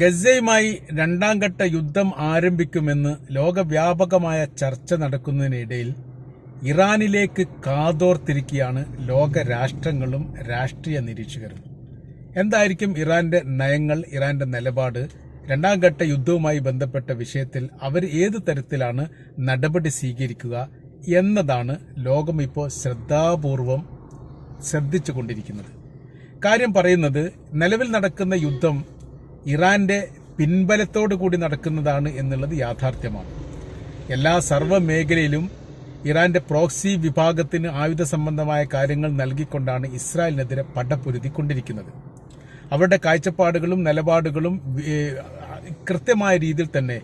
ഗസയുമായി രണ്ടാം ഘട്ട യുദ്ധം ആരംഭിക്കുമെന്ന് ലോകവ്യാപകമായ ചർച്ച നടക്കുന്നതിനിടയിൽ ഇറാനിലേക്ക് കാതോർത്തിരിക്കുകയാണ് ലോക രാഷ്ട്രങ്ങളും രാഷ്ട്രീയ നിരീക്ഷകരും. എന്തായിരിക്കും ഇറാന്റെ നയങ്ങൾ ഇറാന്റെ നിലപാട്? രണ്ടാം ഘട്ട യുദ്ധവുമായി ബന്ധപ്പെട്ട വിഷയത്തിൽ അവർ ഏത് തരത്തിലാണ് നടപടി സ്വീകരിക്കുക എന്നതാണ് ലോകം ഇപ്പോൾ ശ്രദ്ധാപൂർവം ശ്രദ്ധിച്ചുകൊണ്ടിരിക്കുന്നത്. കാര്യം പറയുന്നത് നിലവിൽ നടക്കുന്ന യുദ്ധം ഇറാന്റെ പിൻബലത്തോടു കൂടി നടക്കുന്നതാണ് എന്നുള്ളത് യാഥാർത്ഥ്യമാണ്. എല്ലാ സർവ മേഖലയിലും ഇറാന്റെ പ്രോക്സി വിഭാഗത്തിന് ആയുധ സംബന്ധമായ കാര്യങ്ങൾ നൽകിക്കൊണ്ടാണ് ഇസ്രായേലിനെതിരെ പടപൊരുതിക്കൊണ്ടിരിക്കുന്നത്. അവരുടെ കാഴ്ചപ്പാടുകളും നിലപാടുകളും കൃത്യമായ രീതിയിൽ തന്നെ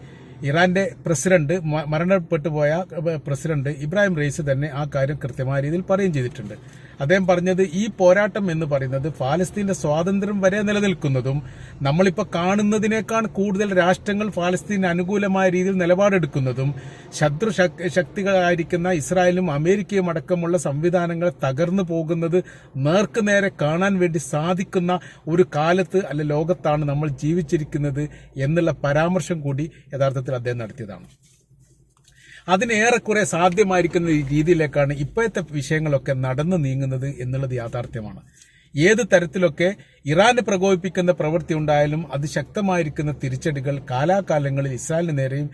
ഇറാന്റെ പ്രസിഡന്റ് മരണപ്പെട്ടു പോയ പ്രസിഡന്റ് ഇബ്രാഹിം റെയ്സ് തന്നെ ആ കാര്യം കൃത്യമായ രീതിയിൽ പറയുകയും ചെയ്തിട്ടുണ്ട്. അദ്ദേഹം പറഞ്ഞത് ഈ പോരാട്ടം എന്ന് പറയുന്നത് ഫാലസ്തീന്റെ സ്വാതന്ത്ര്യം വരെ നിലനിൽക്കുന്നതും നമ്മളിപ്പോൾ കാണുന്നതിനേക്കാൾ കൂടുതൽ രാഷ്ട്രങ്ങൾ ഫാലസ്തീന് അനുകൂലമായ രീതിയിൽ നിലപാടെടുക്കുന്നതും ശത്രു ശക്തികളായിരിക്കുന്ന ഇസ്രായേലും അമേരിക്കയും അടക്കമുള്ള സംവിധാനങ്ങൾ തകർന്നു പോകുന്നത് നേർക്കുനേരെ കാണാൻ വേണ്ടി സാധിക്കുന്ന ഒരു കാലത്ത് അല്ല ലോകത്താണ് നമ്മൾ ജീവിച്ചിരിക്കുന്നത് എന്നുള്ള പരാമർശം കൂടി യഥാർത്ഥത്തിൽ അദ്ദേഹം നടത്തിയതാണ്. അതിന് ഏറെക്കുറെ സാധ്യമായിരിക്കുന്ന രീതിയിലേക്കാണ് ഇപ്പോഴത്തെ വിഷയങ്ങളൊക്കെ നടന്നു നീങ്ങുന്നത് എന്നുള്ളത് യാഥാർത്ഥ്യമാണ്. ഏത് തരത്തിലൊക്കെ ഇറാന് പ്രകോപിപ്പിക്കുന്ന പ്രവൃത്തി ഉണ്ടായാലും അതിശക്തമായിരിക്കുന്ന തിരിച്ചടികൾ കാലാകാലങ്ങളിൽ ഇസ്രായേലിന് നേരെയും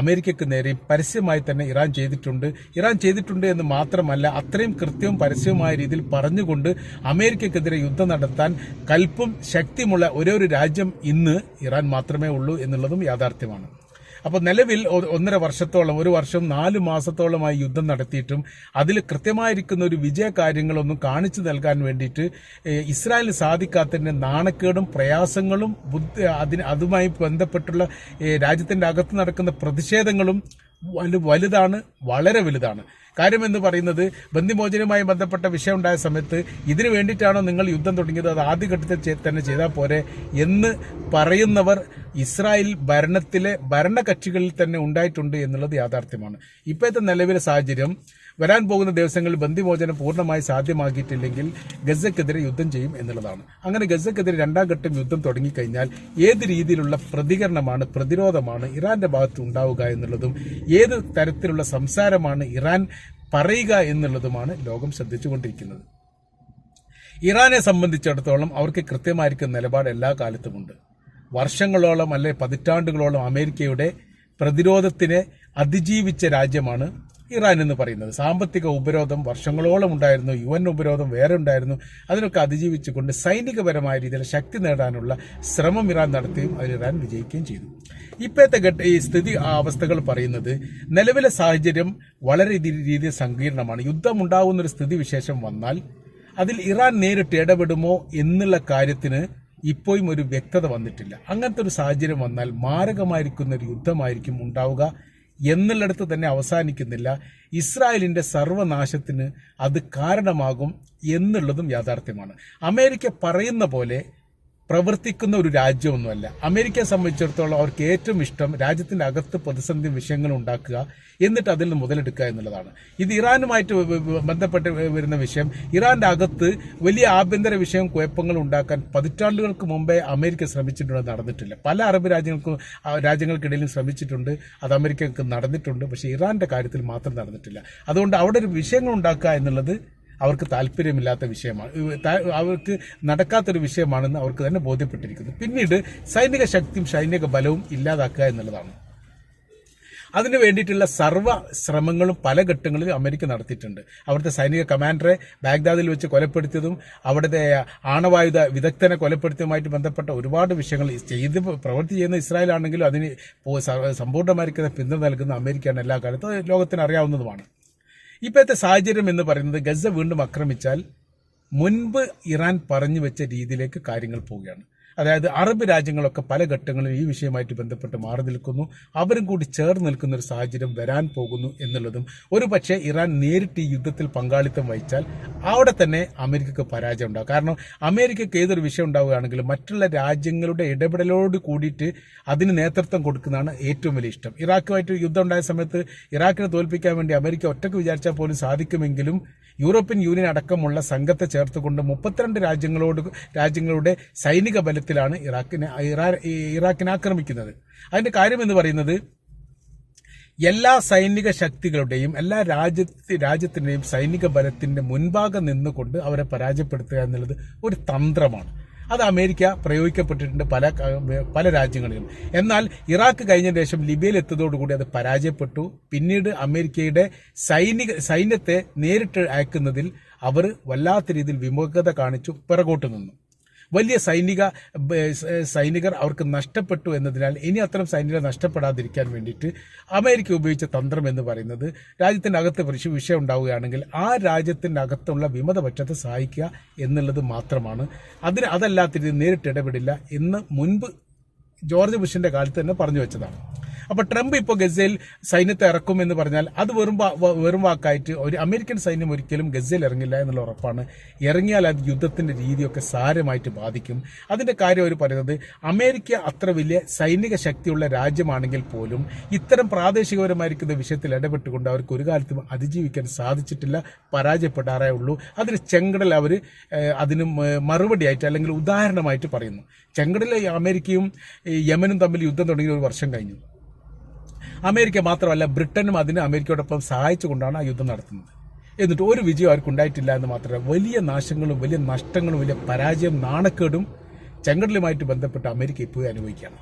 അമേരിക്കയ്ക്ക് നേരെയും പരസ്യമായി തന്നെ ഇറാൻ ചെയ്തിട്ടുണ്ട്. ഇറാൻ ചെയ്തിട്ടുണ്ട് എന്ന് മാത്രമല്ല അത്രയും കൃത്യവും പരസ്യവുമായ രീതിയിൽ പറഞ്ഞുകൊണ്ട് അമേരിക്കക്കെതിരെ യുദ്ധം നടത്താൻ കൽപ്പും ശക്തിയുമുള്ള ഒരേ ഒരു രാജ്യം ഇന്ന് ഇറാൻ മാത്രമേ ഉള്ളൂ എന്നുള്ളതും യാഥാർത്ഥ്യമാണ്. അപ്പോൾ നിലവിൽ ഒന്നര വർഷത്തോളം ഒരു വർഷം നാല് മാസത്തോളമായി യുദ്ധം നടത്തിയിട്ടും അതിൽ കൃത്യമായിരിക്കുന്ന ഒരു വിജയ കാര്യങ്ങളൊന്നും കാണിച്ചു നൽകാൻ വേണ്ടിയിട്ട് ഇസ്രായേലിന് സാധിക്കാത്തതിന്റെ നാണക്കേടും പ്രയാസങ്ങളും അതിന് അതുമായി ബന്ധപ്പെട്ടുള്ള രാജ്യത്തിന്റെ അകത്ത് നടക്കുന്ന പ്രതിഷേധങ്ങളും വലുതാണ് വളരെ വലുതാണ്. കാര്യം എന്ന് പറയുന്നത് ബന്ധിമോചനവുമായി ബന്ധപ്പെട്ട വിഷയം ഉണ്ടായ സമയത്ത് ഇതിനു വേണ്ടിയിട്ടാണോ നിങ്ങൾ യുദ്ധം തുടങ്ങിയത്? അത് ആദ്യഘട്ടത്തിൽ തന്നെ ചെയ്താൽ പോരെ എന്ന് പറയുന്നവർ ഇസ്രായേൽ ഭരണത്തിലെ ഭരണകക്ഷികളിൽ തന്നെ ഉണ്ടായിട്ടുണ്ട് എന്നുള്ളത് യാഥാർത്ഥ്യമാണ്. ഇപ്പോഴത്തെ നിലവിലെ സാഹചര്യം വരാൻ പോകുന്ന ദിവസങ്ങളിൽ ബന്ധിമോചനം പൂർണമായി സാധ്യമാക്കിയിട്ടില്ലെങ്കിൽ ഗസക്കെതിരെ യുദ്ധം ചെയ്യും എന്നുള്ളതാണ്. അങ്ങനെ ഗസക്കെതിരെ രണ്ടാം ഘട്ടം യുദ്ധം തുടങ്ങിക്കഴിഞ്ഞാൽ ഏത് രീതിയിലുള്ള പ്രതികരണമാണ് പ്രതിരോധമാണ് ഇറാന്റെ ഭാഗത്ത് ഉണ്ടാവുക എന്നുള്ളതും ഏത് തരത്തിലുള്ള സംസാരമാണ് ഇറാൻ പറയുക എന്നുള്ളതുമാണ് ലോകം ശ്രദ്ധിച്ചുകൊണ്ടിരിക്കുന്നത്. ഇറാനെ സംബന്ധിച്ചിടത്തോളം അവർക്ക് കൃത്യമായിരിക്കുന്ന നിലപാട് എല്ലാ കാലത്തുമുണ്ട് വർഷങ്ങളോളം അല്ലെ പതിറ്റാണ്ടുകളോളം അമേരിക്കയുടെ പ്രതിരോധത്തിനെ അതിജീവിച്ച രാജ്യമാണ് ഇറാൻ എന്ന് പറയുന്നത്. സാമ്പത്തിക ഉപരോധം വർഷങ്ങളോളം ഉണ്ടായിരുന്നു. യു എൻ ഉപരോധം വേറെ ഉണ്ടായിരുന്നു. അതിനൊക്കെ അതിജീവിച്ചുകൊണ്ട് സൈനികപരമായ രീതിയിൽ ശക്തി നേടാനുള്ള ശ്രമം ഇറാൻ നടത്തുകയും അതിൽ ഇറാൻ വിജയിക്കുകയും ചെയ്തു. ഇപ്പോഴത്തെ ഘട്ട ഈ സ്ഥിതി അവസ്ഥകൾ പറയുന്നത് നിലവിലെ സാഹചര്യം വളരെ രീതി- രീതിയിൽ സങ്കീർണമാണ്. യുദ്ധം ഉണ്ടാകുന്ന ഒരു സ്ഥിതി വിശേഷം വന്നാൽ അതിൽ ഇറാൻ നേരിട്ട് ഇടപെടുമോ എന്നുള്ള കാര്യത്തിന് ഇപ്പോഴും ഒരു വ്യക്തത വന്നിട്ടില്ല. അങ്ങനത്തെ ഒരു സാഹചര്യം വന്നാൽ മാരകമായിരിക്കുന്ന ഒരു യുദ്ധമായിരിക്കും ഉണ്ടാവുക. എന്നുള്ളിടത്ത് തന്നെ അവസാനിക്കുന്നില്ല. ഇസ്രായേലിന്റെ സർവനാശത്തിന് അത് കാരണമാകും എന്നുള്ളതും യാഥാർത്ഥ്യമാണ്. അമേരിക്ക പറയുന്ന പോലെ പ്രവർത്തിക്കുന്ന ഒരു രാജ്യമൊന്നുമല്ല. അമേരിക്കയെ സംബന്ധിച്ചിടത്തോളം അവർക്ക് ഏറ്റവും ഇഷ്ടം രാജ്യത്തിന്റെ അകത്ത് പ്രതിസന്ധി വിഷയങ്ങൾ ഉണ്ടാക്കുക എന്നിട്ട് അതിൽ നിന്ന് മുതലെടുക്കുക എന്നുള്ളതാണ്. ഇത് ഇറാനുമായിട്ട് ബന്ധപ്പെട്ട് വരുന്ന വിഷയം. ഇറാന്റെ അകത്ത് വലിയ ആഭ്യന്തര വിഷയം കുഴപ്പങ്ങൾ ഉണ്ടാക്കാൻ പതിറ്റാണ്ടുകൾക്ക് മുമ്പേ അമേരിക്ക ശ്രമിച്ചിട്ടുണ്ട് നടന്നിട്ടില്ല. പല അറബ് രാജ്യങ്ങൾക്കും രാജ്യങ്ങൾക്കിടയിലും ശ്രമിച്ചിട്ടുണ്ട്. അത് അമേരിക്കക്ക് നടന്നിട്ടുണ്ട്. പക്ഷേ ഇറാന്റെ കാര്യത്തിൽ മാത്രം നടന്നിട്ടില്ല. അതുകൊണ്ട് അവിടെ ഒരു വിഷയങ്ങൾ ഉണ്ടാക്കുക എന്നുള്ളത് അവർക്ക് താല്പര്യമില്ലാത്ത വിഷയമാണ്. അവർക്ക് നടക്കാത്തൊരു വിഷയമാണെന്ന് അവർക്ക് തന്നെ ബോധ്യപ്പെട്ടിരിക്കുന്നു. പിന്നീട് സൈനിക ശക്തിയും സൈനിക ബലവും ഇല്ലാതാക്കുക എന്നുള്ളതാണ്. അതിനു വേണ്ടിയിട്ടുള്ള സർവ ശ്രമങ്ങളും പല ഘട്ടങ്ങളിൽ അമേരിക്ക നടത്തിയിട്ടുണ്ട്. അവിടുത്തെ സൈനിക കമാൻഡറെ ബാഗ്ദാദിൽ വെച്ച് കൊലപ്പെടുത്തിയതും അവിടുത്തെ ആണവായുധ വിദഗ്ധനെ കൊലപ്പെടുത്തിയതുമായിട്ട് ബന്ധപ്പെട്ട ഒരുപാട് വിഷയങ്ങൾ ചെയ്ത് പ്രവർത്തി ചെയ്യുന്ന ഇസ്രായേൽ ആണെങ്കിലും അതിന് സമ്പൂർണമായിരിക്കുന്ന പിന്തുണ നൽകുന്ന അമേരിക്കയാണ് എല്ലാ കാലത്തും. ലോകത്തിന് അറിയാവുന്നതുമാണ്. ഇപ്പോഴത്തെ സാഹചര്യം എന്ന് പറയുന്നത് ഗസ വീണ്ടും ആക്രമിച്ചാൽ മുൻപ് ഇറാൻ പറഞ്ഞു വെച്ച രീതിയിലേക്ക് കാര്യങ്ങൾ പോവുകയാണ്. അതായത് അറബ് രാജ്യങ്ങളൊക്കെ പല ഘട്ടങ്ങളിലും ഈ വിഷയമായിട്ട് ബന്ധപ്പെട്ട് മാറി നിൽക്കുന്നു. അവരും കൂടി ചേർന്ന് നിൽക്കുന്ന ഒരു സാഹചര്യം വരാൻ പോകുന്നു എന്നുള്ളതും ഒരു പക്ഷേ ഇറാൻ നേരിട്ട് ഈ യുദ്ധത്തിൽ പങ്കാളിത്തം വഹിച്ചാൽ അവിടെ തന്നെ അമേരിക്കക്ക് പരാജയം ഉണ്ടാകും കാരണം അമേരിക്കക്ക് ഏതൊരു വിഷയം ഉണ്ടാവുകയാണെങ്കിലും മറ്റുള്ള രാജ്യങ്ങളുടെ ഇടപെടലോട് കൂടിയിട്ട് അതിന് നേതൃത്വം കൊടുക്കുന്നതാണ് ഏറ്റവും വലിയ ഇഷ്ടം. ഇറാഖുമായിട്ട് യുദ്ധം ഉണ്ടായ സമയത്ത് ഇറാഖിനെ തോൽപ്പിക്കാൻ വേണ്ടി അമേരിക്ക ഒറ്റയ്ക്ക് വിചാരിച്ചാൽ പോലും സാധിക്കുമെങ്കിലും യൂറോപ്യൻ യൂണിയൻ അടക്കമുള്ള സംഘത്തെ ചേർത്തുകൊണ്ട് മുപ്പത്തിരണ്ട് രാജ്യങ്ങളോട് രാജ്യങ്ങളുടെ സൈനിക ബലത്തെ വിധത്തിലാണ് ഇറാഖിനെ ഇറാ ഇറാഖിനെ ആക്രമിക്കുന്നത്. അതിന്റെ കാര്യം എന്ന് പറയുന്നത് എല്ലാ സൈനിക ശക്തികളുടെയും എല്ലാ രാജ്യ രാജ്യത്തിന്റെയും സൈനിക ബലത്തിന്റെ മുൻഭാഗം നിന്നുകൊണ്ട് അവരെ പരാജയപ്പെടുത്തുക എന്നുള്ളത് ഒരു തന്ത്രമാണ്. അത് അമേരിക്ക പ്രയോഗിക്കപ്പെട്ടിട്ടുണ്ട് പല പല രാജ്യങ്ങളിലും. എന്നാൽ ഇറാഖ് കഴിഞ്ഞ ശേഷം ലിബിയയിൽ എത്തിയതോടുകൂടി അത് പരാജയപ്പെട്ടു. പിന്നീട് അമേരിക്കയുടെ സൈനിക സൈന്യത്തെ നേരിട്ട് അയക്കുന്നതിൽ അവർ വല്ലാത്ത രീതിയിൽ വിമുഖത കാണിച്ചു പിറകോട്ട് നിന്നു. വലിയ സൈനിക സൈനികർ അവർക്ക് നഷ്ടപ്പെട്ടു എന്നതിനാൽ ഇനി അത്തരം സൈനികർ നഷ്ടപ്പെടാതിരിക്കാൻ വേണ്ടിയിട്ട് അമേരിക്ക ഉപയോഗിച്ച തന്ത്രം എന്ന് പറയുന്നത് രാജ്യത്തിന്റെ അകത്ത് വിഷ- വിഷയം ഉണ്ടാവുകയാണെങ്കിൽ ആ രാജ്യത്തിന്റെ അകത്തുള്ള വിമതപക്ഷത്തെ സഹായിക്കുക എന്നുള്ളത് മാത്രമാണ്. അതിന് അതല്ലാത്ത രീതിയിൽ നേരിട്ട് ഇടപെടില്ല എന്ന് മുൻപ് ജോർജ് ബുഷിന്റെ കാലത്ത് തന്നെ പറഞ്ഞു വെച്ചതാണ്. അപ്പൊ ട്രംപ് ഇപ്പോൾ ഗസയിൽ സൈന്യത്തെ ഇറക്കും എന്ന് പറഞ്ഞാൽ അത് വെറും വെറും വാക്കായിട്ട് ഒരു അമേരിക്കൻ സൈന്യം ഒരിക്കലും ഗസയിൽ ഇറങ്ങില്ല എന്നുള്ള ഉറപ്പാണ്. ഇറങ്ങിയാൽ അത് യുദ്ധത്തിന്റെ രീതിയൊക്കെ സാരമായിട്ട് ബാധിക്കും. അതിന്റെ കാര്യം അവർ പറയുന്നത് അമേരിക്ക അത്ര വലിയ സൈനിക ശക്തിയുള്ള രാജ്യമാണെങ്കിൽ പോലും ഇത്തരം പ്രാദേശികപരമായിരിക്കുന്ന വിഷയത്തിൽ ഇടപെട്ടുകൊണ്ട് അവർക്ക് ഒരു കാലത്തും അതിജീവിക്കാൻ സാധിച്ചിട്ടില്ല പരാജയപ്പെടാറേ ഉള്ളൂ. അതിന് ചെങ്കടൽ അവർ അതിന് മറുപടിയായിട്ട് അല്ലെങ്കിൽ ഉദാഹരണമായിട്ട് പറയുന്നു. ചെങ്കടൽ അമേരിക്കയും യമനും തമ്മിൽ യുദ്ധം തുടങ്ങി ഒരു വർഷം കഴിഞ്ഞു. അമേരിക്ക മാത്രമല്ല ബ്രിട്ടനും അതിന് അമേരിക്കയോടൊപ്പം സഹായിച്ചുകൊണ്ടാണ് ആ യുദ്ധം നടത്തുന്നത്. എന്നിട്ട് ഒരു വിജയം അവർക്ക് ഉണ്ടായിട്ടില്ല എന്ന് മാത്രമല്ല വലിയ നാശങ്ങളും വലിയ നഷ്ടങ്ങളും വലിയ പരാജയം നാണക്കേടും ചെങ്കടലുമായിട്ട് ബന്ധപ്പെട്ട് അമേരിക്ക ഇപ്പോഴും അനുഭവിക്കുകയാണ്.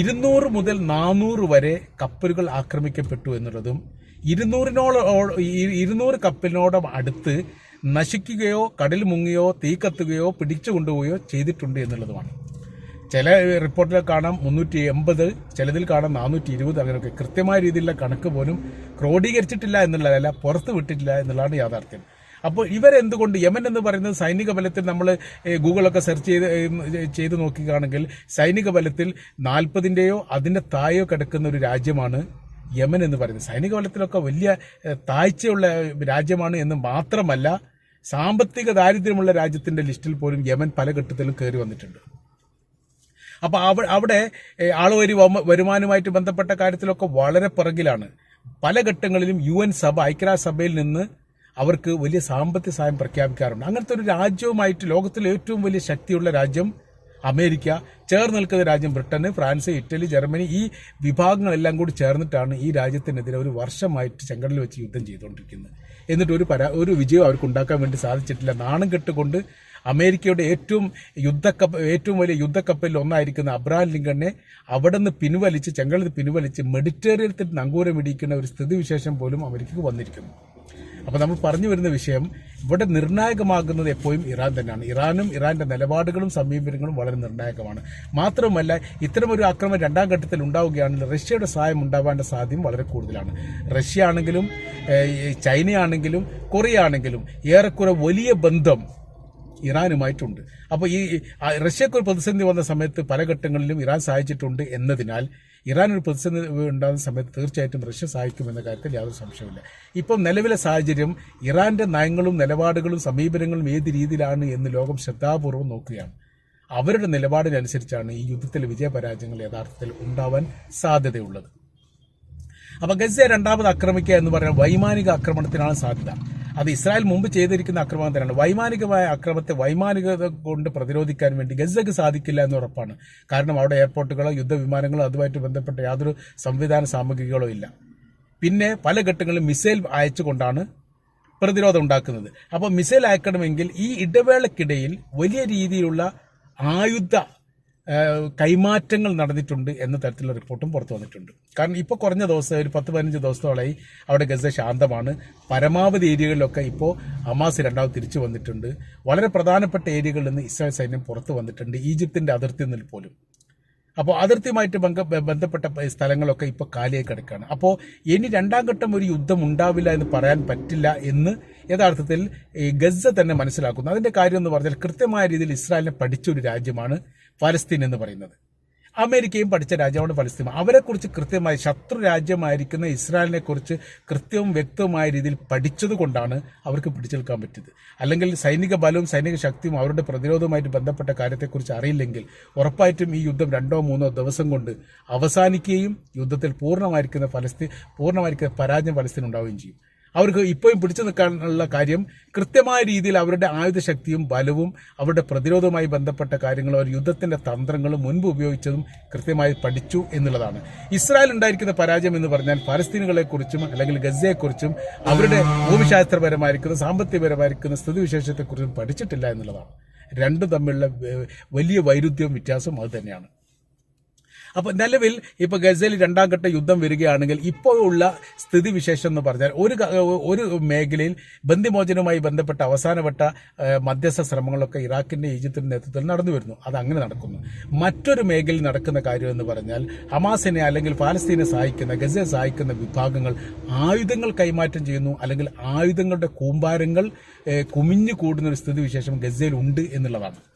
ഇരുന്നൂറ് മുതൽ നാനൂറ് വരെ കപ്പലുകൾ ആക്രമിക്കപ്പെട്ടു എന്നുള്ളതും ഇരുന്നൂറിനോളം ഇരുന്നൂറ് കപ്പലിനോടം അടുത്ത് നശിക്കുകയോ കടൽ മുങ്ങിയോ തീ കത്തുകയോ പിടിച്ചു കൊണ്ടുപോവുകയോ ചെയ്തിട്ടുണ്ട് എന്നുള്ളതുമാണ്. ചില റിപ്പോർട്ടിൽ കാണാം മുന്നൂറ്റി എൺപത് ചിലതിൽ കാണാം നാനൂറ്റി ഇരുപത് അങ്ങനെയൊക്കെ. കൃത്യമായ രീതിയിലുള്ള കണക്ക് പോലും ക്രോഡീകരിച്ചിട്ടില്ല എന്നുള്ളതല്ല പുറത്ത് വിട്ടിട്ടില്ല എന്നുള്ളതാണ് യാഥാർത്ഥ്യം. അപ്പോൾ ഇവരെന്തുകൊണ്ട് യമൻ എന്ന് പറയുന്നത് സൈനിക ബലത്തിൽ നമ്മൾ ഗൂഗിളൊക്കെ സെർച്ച് ചെയ്ത് ചെയ്ത് നോക്കുകയാണെങ്കിൽ സൈനിക ബലത്തിൽ നാൽപ്പതിന്റെയോ അതിന്റെ താഴെയോ കിടക്കുന്ന ഒരു രാജ്യമാണ് യമൻ എന്ന് പറയുന്നത്. സൈനിക ബലത്തിലൊക്കെ വലിയ താഴ്ചയുള്ള രാജ്യമാണ് എന്ന് മാത്രമല്ല സാമ്പത്തിക ദാരിദ്ര്യമുള്ള രാജ്യത്തിന്റെ ലിസ്റ്റിൽ പോലും യമൻ പല ഘട്ടത്തിലും കയറി വന്നിട്ടുണ്ട്. അപ്പൊ അവ- അവിടെ ആളുവരി വമ- വരുമാനവുമായിട്ട് ബന്ധപ്പെട്ട കാര്യത്തിലൊക്കെ വളരെ പിറകിലാണ്. പല ഘട്ടങ്ങളിലും യു എൻ സഭ ഐക്യരാഷ്ട്രസഭയിൽ നിന്ന് അവർക്ക് വലിയ സാമ്പത്തിക സഹായം പ്രഖ്യാപിക്കാറുണ്ട്. അങ്ങനത്തെ ഒരു രാജ്യവുമായിട്ട് ലോകത്തിലെ ഏറ്റവും വലിയ ശക്തിയുള്ള രാജ്യം അമേരിക്ക ചേർന്ന് നിൽക്കുന്ന രാജ്യം ബ്രിട്ടന് ഫ്രാൻസ് ഇറ്റലി ജർമ്മനി ഈ വിഭാഗങ്ങളെല്ലാം കൂടി ചേർന്നിട്ടാണ് ഈ രാജ്യത്തിനെതിരെ ഒരു വർഷമായിട്ട് ചെങ്കടലിൽ വെച്ച് യുദ്ധം ചെയ്തുകൊണ്ടിരിക്കുന്നത്. എന്നിട്ട് ഒരു പരാ ഒരു വിജയം അവർക്ക് ഉണ്ടാക്കാൻ വേണ്ടി സാധിച്ചിട്ടില്ല. നാണം കെട്ടുകൊണ്ട് അമേരിക്കയുടെ ഏറ്റവും യുദ്ധക്കപ്പ ഏറ്റവും വലിയ യുദ്ധക്കപ്പലിൽ ഒന്നായിരിക്കുന്ന അബ്രഹാം ലിങ്കണിനെ അവിടെ നിന്ന് പിൻവലിച്ച് ചെങ്കളിൽ പിൻവലിച്ച് മെഡിറ്ററേനിയത്തിൽ നങ്കൂരം ഇടിക്കുന്ന ഒരു സ്ഥിതിവിശേഷം പോലും അമേരിക്കക്ക് വന്നിരിക്കുന്നു. അപ്പോൾ നമ്മൾ പറഞ്ഞു വരുന്ന വിഷയം ഇവിടെ നിർണായകമാകുന്നത് എപ്പോഴും ഇറാൻ തന്നെയാണ്. ഇറാനും ഇറാന്റെ നിലപാടുകളും സമീപനങ്ങളും വളരെ നിർണായകമാണ്. മാത്രമല്ല ഇത്തരമൊരു ആക്രമണം രണ്ടാം ഘട്ടത്തിൽ ഉണ്ടാവുകയാണെങ്കിൽ റഷ്യയുടെ സഹായം ഉണ്ടാവാനുള്ള സാധ്യം വളരെ കൂടുതലാണ്. റഷ്യ ആണെങ്കിലും ചൈനയാണെങ്കിലും കൊറിയ ആണെങ്കിലും ഏറെക്കുറെ വലിയ ബന്ധം ഇറാനുമായിട്ടുണ്ട്. അപ്പോൾ ഈ റഷ്യക്ക് ഒരു പ്രതിസന്ധി വന്ന സമയത്ത് പല ഘട്ടങ്ങളിലും ഇറാൻ സഹായിച്ചിട്ടുണ്ട് എന്നതിനാൽ ഇറാൻ ഒരു പ്രതിസന്ധി ഉണ്ടാകുന്ന സമയത്ത് തീർച്ചയായിട്ടും റഷ്യ സഹായിക്കുമെന്ന കാര്യത്തിൽ യാതൊരു സംശയമില്ല ഇപ്പം നിലവിലെ സാഹചര്യം ഇറാന്റെ നയങ്ങളും നിലപാടുകളും സമീപനങ്ങളും ഏത് രീതിയിലാണ് എന്ന് ലോകം ശ്രദ്ധാപൂർവം നോക്കുകയാണ്. അവരുടെ നിലപാടിനനുസരിച്ചാണ് ഈ യുദ്ധത്തിലെ വിജയപരാജയങ്ങൾ യഥാർത്ഥത്തിൽ ഉണ്ടാവാൻ സാധ്യതയുള്ളത്. അപ്പൊ ഗസ്യ രണ്ടാമത് ആക്രമിക്കുക എന്ന് പറഞ്ഞാൽ വൈമാനിക ആക്രമണത്തിനാണ് സാധ്യത. അത് ഇസ്രായേൽ മുമ്പ് ചെയ്തിരിക്കുന്ന ആക്രമണം തന്നെയാണ് വൈമാനികമായ ആക്രമത്തെ വൈമാനികത കൊണ്ട് പ്രതിരോധിക്കാൻ വേണ്ടി ഗസക്ക് സാധിക്കില്ല എന്ന് ഉറപ്പാണ്. കാരണം അവിടെ എയർപോർട്ടുകളോ യുദ്ധവിമാനങ്ങളോ അതുമായിട്ട് ബന്ധപ്പെട്ട യാതൊരു സംവിധാന സാമഗ്രികളോ ഇല്ല. പിന്നെ പല ഘട്ടങ്ങളിലും മിസൈൽ അയച്ചുകൊണ്ടാണ് പ്രതിരോധം ഉണ്ടാക്കുന്നത്. അപ്പോൾ മിസൈൽ അയക്കണമെങ്കിൽ ഈ ഇടവേളക്കിടയിൽ വലിയ രീതിയിലുള്ള ആയുധ കൈമാറ്റങ്ങൾ നടന്നിട്ടുണ്ട് എന്ന തരത്തിലുള്ള റിപ്പോർട്ടും പുറത്തു വന്നിട്ടുണ്ട്. കാരണം ഇപ്പോൾ കുറഞ്ഞ ദിവസം ഒരു പത്ത് പതിനഞ്ച് ദിവസത്തോളമായി അവിടെ ഗസ ശാന്തമാണ്. പരമാവധി ഏരിയകളിലൊക്കെ ഇപ്പോൾ ഹമാസ് രണ്ടാമത് തിരിച്ചു വന്നിട്ടുണ്ട്. വളരെ പ്രധാനപ്പെട്ട ഏരിയകളിൽ നിന്ന് ഇസ്രായേൽ സൈന്യം പുറത്തു വന്നിട്ടുണ്ട് ഈജിപ്തിന്റെ അതിർത്തി നിന്നിൽ പോലും. അപ്പോൾ അതിർത്തിയുമായിട്ട് ബന്ധ- ബന്ധപ്പെട്ട സ്ഥലങ്ങളൊക്കെ ഇപ്പോൾ കാലിയായി കിടക്കുകയാണ്. അപ്പോൾ ഇനി രണ്ടാം ഘട്ടം ഒരു യുദ്ധം ഉണ്ടാവില്ല എന്ന് പറയാൻ പറ്റില്ല എന്ന് യഥാർത്ഥത്തിൽ ഈ ഗസ തന്നെ മനസ്സിലാക്കുന്നു. അതിന്റെ കാര്യം എന്ന് പറഞ്ഞാൽ കൃത്യമായ രീതിയിൽ ഇസ്രായേലിനെ പഠിച്ച ഒരു രാജ്യമാണ് ഫലസ്തീൻ എന്ന് പറയുന്നത്. അമേരിക്കയും പഠിച്ച രാജ്യമാണ് ഫലസ്തീൻ. അവരെക്കുറിച്ച് കൃത്യമായി ശത്രു രാജ്യമായിരിക്കുന്ന ഇസ്രായേലിനെക്കുറിച്ച് കൃത്യവും വ്യക്തവുമായ രീതിയിൽ പഠിച്ചത് കൊണ്ടാണ് അവർക്ക് പിടിച്ചെടുക്കാൻ പറ്റിയത്. അല്ലെങ്കിൽ സൈനിക ബലവും സൈനിക ശക്തിയും അവരുടെ പ്രതിരോധവുമായിട്ട് ബന്ധപ്പെട്ട കാര്യത്തെക്കുറിച്ച് അറിയില്ലെങ്കിൽ ഉറപ്പായിട്ടും ഈ യുദ്ധം രണ്ടോ മൂന്നോ ദിവസം കൊണ്ട് അവസാനിക്കുകയും യുദ്ധത്തിൽ പൂർണമായിരിക്കുന്ന ഫലസ്തീൻ പൂർണമായിരിക്കുന്ന പരാജയം ഫലസ്തീൻ ഉണ്ടാവുകയും ചെയ്യും. അവർക്ക് ഇപ്പോഴും പിടിച്ചു നിൽക്കാനുള്ള കാര്യം കൃത്യമായ രീതിയിൽ അവരുടെ ആയുധശക്തിയും ബലവും അവരുടെ പ്രതിരോധവുമായി ബന്ധപ്പെട്ട കാര്യങ്ങളും അവർ യുദ്ധത്തിന്റെ തന്ത്രങ്ങളും മുൻപ് ഉപയോഗിച്ചതും കൃത്യമായി പഠിച്ചു എന്നുള്ളതാണ്. ഇസ്രായേൽ ഉണ്ടായിരിക്കുന്ന പരാജയം എന്ന് പറഞ്ഞാൽ പലസ്തീനുകളെക്കുറിച്ചും അല്ലെങ്കിൽ ഗസയെക്കുറിച്ചും അവരുടെ ഭൂമിശാസ്ത്രപരമായിരിക്കുന്ന സാമ്പത്തികപരമായിരിക്കുന്ന സ്ഥിതിവിശേഷത്തെക്കുറിച്ചും പഠിച്ചിട്ടില്ല എന്നുള്ളതാണ്. രണ്ടും തമ്മിലുള്ള വലിയ വൈരുദ്ധ്യവും വ്യത്യാസവും അത് തന്നെയാണ്. അപ്പൊ നിലവിൽ ഇപ്പൊ ഗസയിൽ രണ്ടാം ഘട്ട യുദ്ധം വരികയാണെങ്കിൽ ഇപ്പോഴുള്ള സ്ഥിതിവിശേഷം എന്ന് പറഞ്ഞാൽ ഒരു ഒരു മേഖലയിൽ ബന്ദിമോചനവുമായി ബന്ധപ്പെട്ട അവസാനവട്ട മധ്യസ്ഥ ശ്രമങ്ങളൊക്കെ ഇറാഖിന്റെ ഈജിപ്തിന്റെ നേതൃത്വത്തിൽ നടന്നു വരുന്നു. അത് അങ്ങനെ നടക്കുന്നു. മറ്റൊരു മേഖലയിൽ നടക്കുന്ന കാര്യം എന്ന് പറഞ്ഞാൽ ഹമാസിനെ അല്ലെങ്കിൽ പാലസ്തീനെ സഹായിക്കുന്ന ഗസയെ സഹായിക്കുന്ന വിഭാഗങ്ങൾ ആയുധങ്ങൾ കൈമാറ്റം ചെയ്യുന്നു. അല്ലെങ്കിൽ ആയുധങ്ങളുടെ കൂമ്പാരങ്ങൾ കുമിഞ്ഞു കൂടുന്ന ഒരു സ്ഥിതിവിശേഷം ഗസയിൽ ഉണ്ട് എന്നുള്ളതാണ്.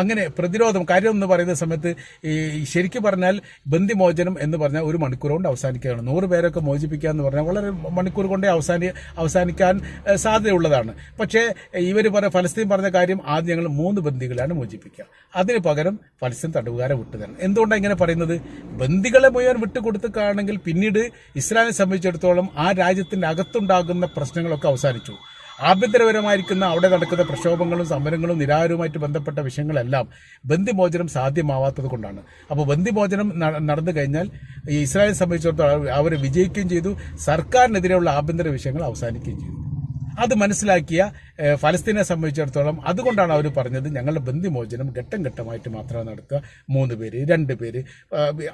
അങ്ങനെ പ്രതിരോധം കാര്യം എന്ന് പറയുന്ന സമയത്ത് ഈ ശരിക്കും പറഞ്ഞാൽ ബന്ധിമോചനം എന്ന് പറഞ്ഞാൽ ഒരു മണിക്കൂർ കൊണ്ട് അവസാനിക്കുകയാണ്. നൂറ് പേരൊക്കെ മോചിപ്പിക്കുക എന്ന് പറഞ്ഞാൽ വളരെ മണിക്കൂർ കൊണ്ടേ അവസാനി അവസാനിക്കാൻ സാധ്യതയുള്ളതാണ്. പക്ഷേ ഇവർ പറഞ്ഞ ഫലസ്തീൻ പറഞ്ഞ കാര്യം ആദ്യം ഞങ്ങൾ മൂന്ന് ബന്ദികളാണ് മോചിപ്പിക്കുക. അതിന് പകരം ഫലസ്തീൻ തടവുകാരെ വിട്ടുതരണം എന്തുകൊണ്ടാണ് ഇങ്ങനെ പറയുന്നത്? ബന്ദികളെ മുഴുവൻ വിട്ടുകൊടുത്തുകയാണെങ്കിൽ പിന്നീട് ഇസ്രായേലിനെ സംബന്ധിച്ചിടത്തോളം ആ രാജ്യത്തിന്റെ അകത്തുണ്ടാകുന്ന പ്രശ്നങ്ങളൊക്കെ അവസാനിച്ചു. ആഭ്യന്തരപരമായിരിക്കുന്ന അവിടെ നടക്കുന്ന പ്രക്ഷോഭങ്ങളും സമരങ്ങളും നിരാഹാരവുമായിട്ട് ബന്ധപ്പെട്ട വിഷയങ്ങളെല്ലാം ബന്ധിമോചനം സാധ്യമാവാത്തത് കൊണ്ടാണ്. അപ്പോൾ ബന്ധിമോചനം നടന്നു കഴിഞ്ഞാൽ ഇസ്രായേൽ സംബന്ധിച്ചിടത്തോളം അവർ വിജയിക്കുകയും ചെയ്തു സർക്കാരിനെതിരെയുള്ള ആഭ്യന്തര വിഷയങ്ങൾ അവസാനിക്കുകയും ചെയ്തു. അത് മനസ്സിലാക്കിയ ഫലസ്തീനെ സംബന്ധിച്ചിടത്തോളം അതുകൊണ്ടാണ് അവർ പറഞ്ഞത് ഞങ്ങളുടെ ബന്ധിമോചനം ഘട്ടം ഘട്ടമായിട്ട് മാത്രമേ നടത്തുക. മൂന്ന് പേര് രണ്ട് പേര്.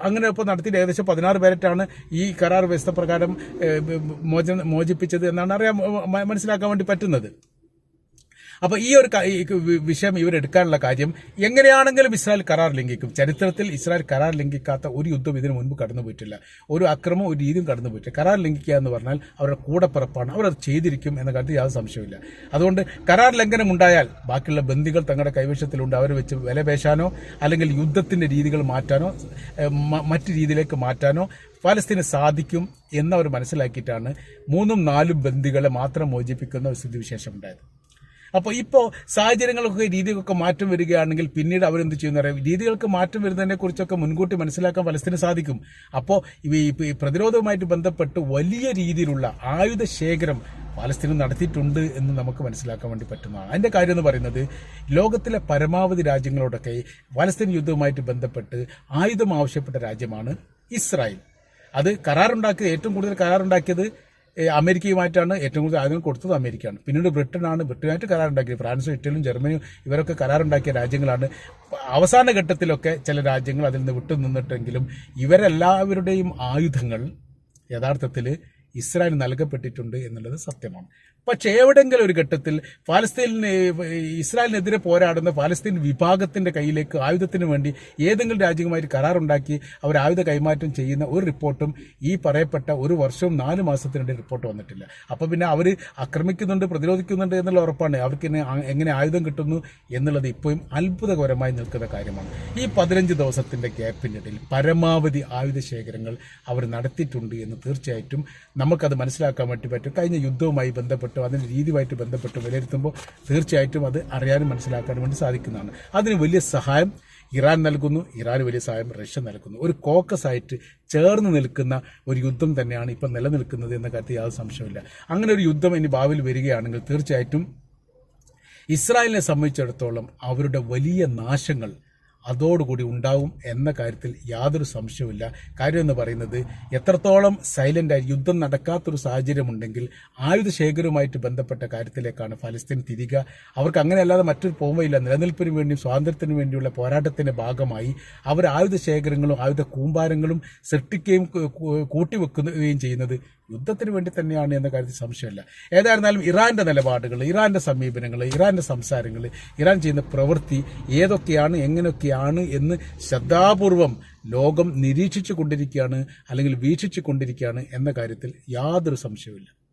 അങ്ങനെ ഇപ്പോൾ നടത്തിയിട്ട് ഏകദേശം പതിനാറ് പേരായിട്ടാണ് ഈ കരാർ വ്യവസ്ഥ പ്രകാരം മോചനം മോചിപ്പിച്ചത് എന്നാണ് അറിയാൻ മനസ്സിലാക്കാൻ വേണ്ടി പറ്റുന്നത്. അപ്പൊ ഈ ഒരു വിഷയം ഇവരെടുക്കാനുള്ള കാര്യം എങ്ങനെയാണെങ്കിലും ഇസ്രായേൽ കരാർ ലംഘിക്കും. ചരിത്രത്തിൽ ഇസ്രായേൽ കരാർ ലംഘിക്കാത്ത ഒരു യുദ്ധം ഇതിനു മുൻപ് കടന്നുപോയിട്ടില്ല. ഒരു അക്രമം ഒരു രീതിയും കടന്നുപോയിട്ടില്ല. കരാർ ലംഘിക്കുക എന്ന് പറഞ്ഞാൽ അവരുടെ കൂടപ്പിറപ്പാണ്. അവർ അത് ചെയ്തിരിക്കും എന്ന കാര്യത്തിൽ യാതൊരു സംശയമില്ല അതുകൊണ്ട് കരാർ ലംഘനം ഉണ്ടായാൽ ബാക്കിയുള്ള ബന്ധികൾ തങ്ങളുടെ കൈവശത്തിലുണ്ട്. അവരെ വെച്ച് വിലപേശാനോ അല്ലെങ്കിൽ യുദ്ധത്തിന്റെ രീതികൾ മാറ്റാനോ മറ്റു മറ്റ് രീതിയിലേക്ക് മാറ്റാനോ പാലസ്തീന് സാധിക്കും എന്നവർ മനസ്സിലാക്കിയിട്ടാണ് മൂന്നും നാലും ബന്ദികളെ മാത്രം മോചിപ്പിക്കുന്ന ഒരു സ്ഥിതിവിശേഷം ഉണ്ടായത്. അപ്പോൾ ഇപ്പോൾ സാഹചര്യങ്ങളൊക്കെ രീതികളൊക്കെ മാറ്റം വരികയാണെങ്കിൽ പിന്നീട് അവരെന്ത് ചെയ്യുന്ന രീതികൾക്ക് മാറ്റം വരുന്നതിനെ കുറിച്ചൊക്കെ മുൻകൂട്ടി മനസ്സിലാക്കാൻ ഫലസ്തീന് സാധിക്കും. അപ്പോൾ ഈ പ്രതിരോധവുമായിട്ട് ബന്ധപ്പെട്ട് വലിയ രീതിയിലുള്ള ആയുധ ശേഖരം ഫലസ്തീൻ നടത്തിയിട്ടുണ്ട് എന്ന് നമുക്ക് മനസ്സിലാക്കാൻ വേണ്ടി പറ്റുന്നതാണ് അതിന്റെ കാര്യം എന്ന് പറയുന്നത് ലോകത്തിലെ പരമാവധി രാജ്യങ്ങളോടൊക്കെ പാലസ്തീൻ യുദ്ധവുമായിട്ട് ബന്ധപ്പെട്ട് ആയുധം ആവശ്യപ്പെട്ട രാജ്യമാണ് ഇസ്രായേൽ. അത് കരാറുണ്ടാക്കിയത് ഏറ്റവും കൂടുതൽ കരാറുണ്ടാക്കിയത് അമേരിക്കയുമായിട്ടാണ് ഏറ്റവും കൂടുതൽ ആയുധങ്ങൾ കൊടുത്തത് അമേരിക്കയാണ്. പിന്നീട് ബ്രിട്ടനാണ് ബ്രിട്ടനായിട്ട് കരാറുണ്ടാക്കിയത്. ഫ്രാൻസും ഇറ്റലിയും ജർമ്മനിയും ഇവരൊക്കെ കരാറുണ്ടാക്കിയ രാജ്യങ്ങളാണ്. അവസാന ഘട്ടത്തിലൊക്കെ ചില രാജ്യങ്ങൾ അതിൽ നിന്ന് വിട്ടു നിന്നിട്ടെങ്കിലും ഇവരെല്ലാവരുടെയും ആയുധങ്ങൾ യഥാർത്ഥത്തിൽ ഇസ്രായേൽ നൽകപ്പെട്ടിട്ടുണ്ട് എന്നുള്ളത് സത്യമാണ്. പക്ഷേ എവിടെങ്കിലും ഒരു ഘട്ടത്തിൽ ഫലസ്തീനിന് ഇസ്രായേലിനെതിരെ പോരാടുന്ന ഫലസ്തീൻ വിഭാഗത്തിന്റെ കയ്യിലേക്ക് ആയുധത്തിന് വേണ്ടി ഏതെങ്കിലും രാജ്യവുമായിട്ട് കരാറുണ്ടാക്കി അവർ ആയുധ കൈമാറ്റം ചെയ്യുന്ന ഒരു റിപ്പോർട്ടും ഈ പറയപ്പെട്ട ഒരു വർഷവും നാല് മാസത്തിനിടെ റിപ്പോർട്ട് വന്നിട്ടില്ല. അപ്പോൾ പിന്നെ അവർ ആക്രമിക്കുന്നുണ്ട് പ്രതിരോധിക്കുന്നുണ്ട് എന്നുള്ള ഉറപ്പാണ്. അവർക്ക് എങ്ങനെ ആയുധം കിട്ടുന്നു എന്നുള്ളത് ഇപ്പോഴും അത്ഭുതകരമായി നിൽക്കുന്ന കാര്യമാണ്. ഈ പതിനഞ്ച് ദിവസത്തിന്റെ ഗ്യാപ്പിനിടയിൽ പരമാവധി ആയുധ ശേഖരങ്ങൾ അവർ നടത്തിയിട്ടുണ്ട് എന്ന് തീർച്ചയായിട്ടും നമുക്കത് മനസ്സിലാക്കാൻ വേണ്ടി പറ്റും. കഴിഞ്ഞ യുദ്ധവുമായി ബന്ധപ്പെട്ടോ അതിന്റെ രീതിയുമായിട്ട് ബന്ധപ്പെട്ടോ വിലയിരുത്തുമ്പോൾ തീർച്ചയായിട്ടും അത് അറിയാനും മനസ്സിലാക്കാനും വേണ്ടി സാധിക്കുന്നതാണ്. അതിന് വലിയ സഹായം ഇറാൻ നൽകുന്നു. ഇറാൻ വലിയ സഹായം റഷ്യ നൽകുന്നു. ഒരു കോക്കസ് ആയിട്ട് ചേർന്ന് നിൽക്കുന്ന ഒരു യുദ്ധം തന്നെയാണ് ഇപ്പം നിലനിൽക്കുന്നത് എന്ന കാര്യത്തിൽ യാതൊരു സംശയമില്ല അങ്ങനെ ഒരു യുദ്ധം ഇനി ഭാവിയിൽ വരികയാണെങ്കിൽ തീർച്ചയായിട്ടും ഇസ്രായേലിനെ സംബന്ധിച്ചിടത്തോളം അവരുടെ വലിയ നാശങ്ങൾ അതോടുകൂടി ഉണ്ടാവും എന്ന കാര്യത്തിൽ യാതൊരു സംശയവുമില്ല. കാര്യം എന്ന് പറയുന്നത് എത്രത്തോളം സൈലന്റായി യുദ്ധം നടക്കാത്തൊരു സാഹചര്യമുണ്ടെങ്കിൽ ആയുധ ശേഖരവുമായിട്ട് ബന്ധപ്പെട്ട കാര്യത്തിലേക്കാണ് ഫലസ്തീൻ തിരിക അവർക്ക് അങ്ങനെയല്ലാതെ മറ്റൊരു പോവുകയില്ല നിലനിൽപ്പിന് വേണ്ടിയും സ്വാതന്ത്ര്യത്തിന് വേണ്ടിയുള്ള പോരാട്ടത്തിന്റെ ഭാഗമായി അവർ ആയുധ ശേഖരങ്ങളും ആയുധ കൂമ്പാരങ്ങളും സൃഷ്ടിക്കുകയും കൂട്ടിവെക്കുകയും ചെയ്യുന്നത് യുദ്ധത്തിന് വേണ്ടി തന്നെയാണ് എന്ന കാര്യത്തിൽ സംശയമില്ല. ഏതായിരുന്നാലും ഇറാന്റെ നിലപാടുകൾ ഇറാന്റെ സമീപനങ്ങൾ ഇറാന്റെ സംസാരങ്ങൾ ഇറാൻ ചെയ്യുന്ന പ്രവൃത്തി ഏതൊക്കെയാണ് എങ്ങനെയൊക്കെയാണ് എന്ന് ശ്രദ്ധാപൂർവം ലോകം നിരീക്ഷിച്ചു കൊണ്ടിരിക്കുകയാണ് അല്ലെങ്കിൽ വീക്ഷിച്ചു കൊണ്ടിരിക്കുകയാണ് എന്ന കാര്യത്തിൽ യാതൊരു സംശയവുമില്ല.